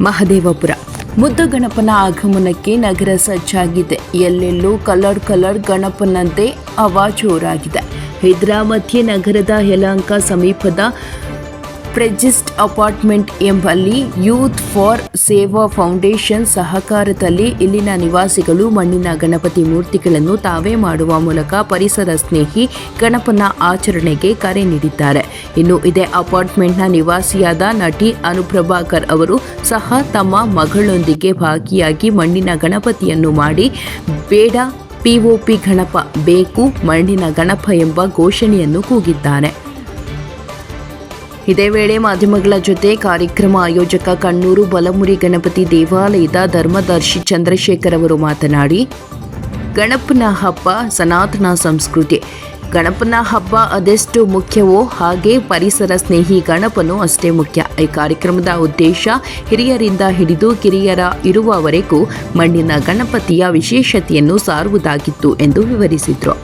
ಮಹದೇವಪುರ. ಮುದ್ದ ಗಣಪನ ಆಗಮನಕ್ಕೆ ನಗರ ಸಜ್ಜಾಗಿದೆ. ಎಲ್ಲೆಲ್ಲೂ ಕಲರ್ ಕಲರ್ ಗಣಪನಂತೆ ಅವಾ ಜೋರಾಗಿದೆ. ಹೈದರಾಬಾದ್ಗೆ ನಗರದ ಯಲಹಂಕ ಸಮೀಪದ ಪ್ರೆಜಿಸ್ಟ್ ಅಪಾರ್ಟ್ಮೆಂಟ್ ಎಂಬಲ್ಲಿ ಯೂತ್ ಫಾರ್ ಸೇವಾ ಫೌಂಡೇಶನ್ ಸಹಕಾರದಲ್ಲಿ ಇಲ್ಲಿನ ನಿವಾಸಿಗಳು, ಮಣ್ಣಿನ ಗಣಪತಿ ಮೂರ್ತಿಗಳನ್ನು ತಾವೇ ಮಾಡುವ ಮೂಲಕ ಪರಿಸರ ಸ್ನೇಹಿ ಗಣಪನ ಆಚರಣೆಗೆ ಕರೆ ನೀಡಿದ್ದಾರೆ. ಇನ್ನು ಇದೇ ಅಪಾರ್ಟ್ಮೆಂಟ್ನ ನಿವಾಸಿಯಾದ ನಟಿ ಅನುಪ್ರಭಾಕರ್ ಅವರು ಸಹ ತಮ್ಮ ಮಗಳೊಂದಿಗೆ ಭಾಗಿಯಾಗಿ ಮಣ್ಣಿನ ಗಣಪತಿಯನ್ನು ಮಾಡಿ, ಬೇಡ ಪಿಒಪಿ ಗಣಪ ಬೇಕು, ಮಣ್ಣಿನ ಗಣಪ ಎಂಬ ಘೋಷಣೆಯನ್ನು ಕೂಗಿದ್ದಾರೆ. ಇದೇ ವೇಳೆ ಮಾಧ್ಯಮಗಳ ಜೊತೆ ಕಾರ್ಯಕ್ರಮ ಆಯೋಜಕ ಕಣ್ಣೂರು ಬಲಮುರಿ ಗಣಪತಿ ದೇವಾಲಯದ ಧರ್ಮದರ್ಶಿ ಚಂದ್ರಶೇಖರ್ ಅವರು ಮಾತನಾಡಿ ಗಣಪನ ಹಬ್ಬ ಸನಾತನ ಸಂಸ್ಕೃತಿ. ಗಣಪನ ಹಬ್ಬ ಅದೆಷ್ಟು ಮುಖ್ಯವೋ ಹಾಗೆ ಪರಿಸರ ಸ್ನೇಹಿ ಗಣಪನು ಅಷ್ಟೇ ಮುಖ್ಯ. ಈ ಕಾರ್ಯಕ್ರಮದ ಉದ್ದೇಶ ಹಿರಿಯರಿಂದ ಹಿಡಿದು ಕಿರಿಯರ ಇರುವವರೆಗೂ ಮಣ್ಣಿನ ಗಣಪತಿಯ ವಿಶೇಷತೆಯನ್ನು ಸಾರುವುದಾಗಿತ್ತು ಎಂದು ವಿವರಿಸಿದರು.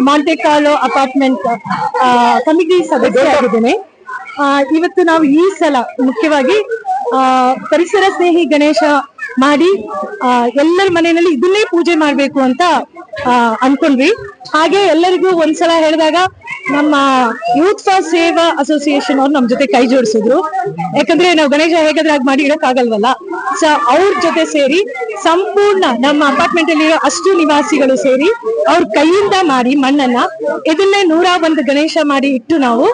ಮಾಂಟೆ ಕಾರ್ಲೋ ಅಪಾರ್ಟ್ಮೆಂಟ್ ಕಮಿಟಿ ಸದಸ್ಯ ಆಗಿದ್ದೇನೆ ಆ, ಇವತ್ತು ನಾವು ಈ ಸಲ ಮುಖ್ಯವಾಗಿ ಆ, ಪರಿಸರ ಸ್ನೇಹಿ ಗಣೇಶ ಮಾಡಿ ಆ, ಎಲ್ಲರ ಮನೆಯಲ್ಲಿ ಇದನ್ನೇ ಪೂಜೆ ಮಾಡ್ಬೇಕು ಅಂತ ಅನ್ಕೊಂಡ್ವಿ. ಹಾಗೆ ಎಲ್ಲರಿಗೂ ಒಂದ್ಸಲ ಹೇಳಿದಾಗ ನಮ್ಮ ಯೂತ್ ಫಾರ್ ಸೇವಾ ಅಸೋಸಿಯೇಷನ್ ಅವ್ರು ನಮ್ ಜೊತೆ ಕೈ ಜೋಡಿಸಿದ್ರು. ಯಾಕಂದ್ರೆ ನಾವು ಗಣೇಶ ಹೇಗಾದ್ರೆ ಆಗ ಮಾಡಿ ಇಡಕ್ ಆಗಲ್ವಲ್ಲ ಸೊ ಅವ್ರ ಜೊತೆ ಸೇರಿ ಸಂಪೂರ್ಣ ನಮ್ಮ ಅಪಾರ್ಟ್ಮೆಂಟ್ ಅಲ್ಲಿ ಅಷ್ಟು ನಿವಾಸಿಗಳು ಸೇರಿ ಅವ್ರ ಕೈಯಿಂದ ಮಾಡಿ ಮಣ್ಣನ್ನ ಇದನ್ನೇ ನೂರ ಒಂದು ಗಣೇಶ ಮಾಡಿ ಇಟ್ಟು ನಾವು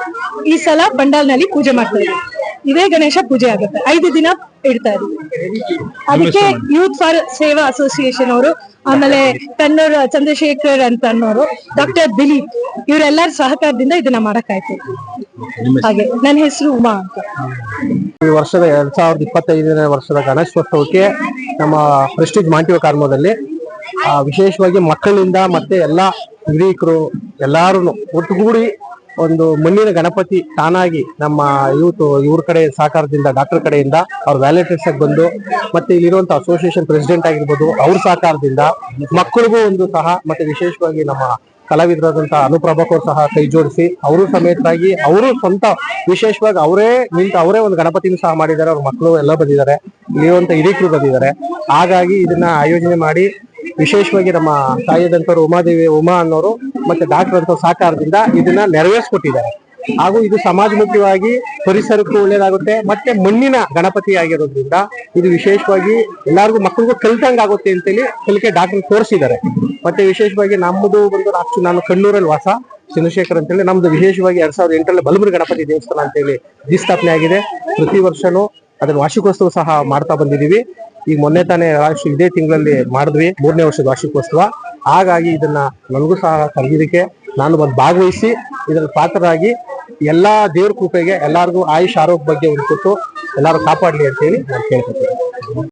ಈ ಸಲ ಬಂಡಾಲ್ನಲ್ಲಿ ಪೂಜೆ ಮಾಡ್ತಾ ಇದ್ದೀವಿ. ಇದೇ ಗಣೇಶ ಪೂಜೆ ಆಗುತ್ತೆ. ಐದು ದಿನ ಇಡ್ತಾ ಇದ್ದೀವಿ. ಅದಕ್ಕೆ ಯೂತ್ ಫಾರ್ ಸೇವಾ ಅಸೋಸಿಯೇಷನ್ ಅವರು, ಆಮೇಲೆ ಕನ್ನೂರ್ ಚಂದ್ರಶೇಖರ್ ಅಂತ ಅನ್ನೋರು ಡಾಕ್ಟರ್ ದಿಲೀಪ್ ಇವರೆಲ್ಲರ ಸಹಕಾರದಿಂದ ಇದನ್ನ ಮಾಡಕ್ಕಾಯ್ತು ಹಾಗೆ, ನನ್ನ ಹೆಸರು ಉಮಾ ಅಂತ. ಈ ವರ್ಷದ ಎರಡ್ ಸಾವಿರದ ಇಪ್ಪತ್ತೈದನೇ ವರ್ಷದ ಗಣೇಶೋತ್ಸವಕ್ಕೆ ನಮ್ಮ ಪ್ರೆಸ್ಟೀಜ್ ಮಾಂಟಿವ ಕಾರ್ಮದಲ್ಲಿ ವಿಶೇಷವಾಗಿ ಮಕ್ಕಳಿಂದ ಮತ್ತೆ ಎಲ್ಲಾ ಹಿರಿಯಕರು ಎಲ್ಲಾರು ಒಟ್ಟುಗೂಡಿ ಒಂದು ಮಣ್ಣಿನ ಗಣಪತಿ ತಾನಾಗಿ ನಮ್ಮ ಯೂತ್ ಇವ್ರ ಕಡೆ ಸಹಕಾರದಿಂದ, ಡಾಕ್ಟರ್ ಕಡೆಯಿಂದ ಅವ್ರ ವ್ಯಾಲೆಂಟೈನ್ಸ್ ಬಂದು ಮತ್ತೆ ಇಲ್ಲಿರುವಂತ ಅಸೋಸಿಯೇಷನ್ ಪ್ರೆಸಿಡೆಂಟ್ ಆಗಿರ್ಬೋದು ಅವ್ರ ಸಹಕಾರದಿಂದ ಮಕ್ಕಳಿಗೂ ಒಂದು ಸಹ ಮತ್ತೆ ವಿಶೇಷವಾಗಿ ನಮ್ಮ ಕಲಾವಿದರಾದಂತಹ ಅನುಪ್ರಭಕ್ಕೂ ಸಹ ಕೈ ಜೋಡಿಸಿ ಅವರು ಸಮೇತರಾಗಿ ಅವರು ಸ್ವಂತ ವಿಶೇಷವಾಗಿ ಅವರೇ ನಿಂತ ಅವರೇ ಒಂದು ಗಣಪತಿನ ಸಹ ಮಾಡಿದ್ದಾರೆ. ಅವ್ರ ಮಕ್ಕಳು ಎಲ್ಲ ಬಂದಿದ್ದಾರೆ. ಇಲ್ಲಿರುವಂತ ಹಿರಿಯರು ಬಂದಿದ್ದಾರೆ. ಹಾಗಾಗಿ ಇದನ್ನ ಆಯೋಜನೆ ಮಾಡಿ ವಿಶೇಷವಾಗಿ ನಮ್ಮ ತಾಯಿಯಾದಂಥವ್ರು ಉಮಾದೇವಿ, ಉಮಾ ಅನ್ನೋರು ಮತ್ತೆ ಡಾಕ್ಟರ್ ಅಂತ ಸಹಕಾರದಿಂದ ಇದನ್ನ ನೆರವೇರಿಸ್ಕೊಟ್ಟಿದ್ದಾರೆ. ಹಾಗೂ ಇದು ಸಮಾಜಮುಖಿಯಾಗಿ ಪರಿಸರಕ್ಕೂ ಒಳ್ಳೇದಾಗುತ್ತೆ, ಮತ್ತೆ ಮಣ್ಣಿನ ಗಣಪತಿ ಆಗಿರೋದ್ರಿಂದ ಇದು ವಿಶೇಷವಾಗಿ ಎಲ್ಲರಿಗೂ ಮಕ್ಕಳಿಗೂ ಕಲ್ತಂಗ್ ಆಗುತ್ತೆ ಅಂತೇಳಿ ಕಲಿಕೆ ಡಾಕ್ಟರ್ ತೋರಿಸಿದ್ದಾರೆ. ಮತ್ತೆ ವಿಶೇಷವಾಗಿ ನಮ್ಮದು ಬಂದು ಆಕ್ಚು ನಾನು ಕಣ್ಣೂರಲ್ಲಿ ವಾಸ, ಚಂದ್ರಶೇಖರ್ ಅಂತೇಳಿ, ನಮ್ದು ವಿಶೇಷವಾಗಿ ಎರಡ್ ಸಾವಿರದ ಎಂಟರಲ್ಲಿ ಬಲಮುರಿ ಗಣಪತಿ ದೇವಸ್ಥಾನ ಅಂತೇಳಿ ಸ್ಥಾಪನೆ ಆಗಿದೆ. ಪ್ರತಿ ವರ್ಷನೂ ಅದನ್ನ ವಾರ್ಷಿಕೋತ್ಸವ ಸಹ ಮಾಡ್ತಾ ಬಂದಿದೀವಿ ಈಗ ಮೊನ್ನೆ ತಾನೇ ಲಾಸ್ಟ್ ಇದೇ ತಿಂಗಳಲ್ಲಿ ಮಾಡಿದ್ವಿ, ಮೂರನೇ ವರ್ಷದ ವಾರ್ಷಿಕೋತ್ಸವ. ಹಾಗಾಗಿ ಇದನ್ನ ನನಗೂ ಸಹ ಕರೆದಿದ್ದಕ್ಕೆ ನಾನು ಬಂದು ಭಾಗವಹಿಸಿ ಇದರ ಪಾತ್ರರಾಗಿ ಎಲ್ಲಾ ದೇವ್ರ ಕೃಪೆಗೆ ಎಲ್ಲಾರ್ಗೂ ಆಯುಷ್, ಆರೋಗ್ಯ ಬಗ್ಗೆ ಕೊಟ್ಟು ಎಲ್ಲಾರು ಕಾಪಾಡ್ಲಿ ಅಂತ ಹೇಳಿ ನಾನು ಕೇಳ್ಕೊತೀನಿ.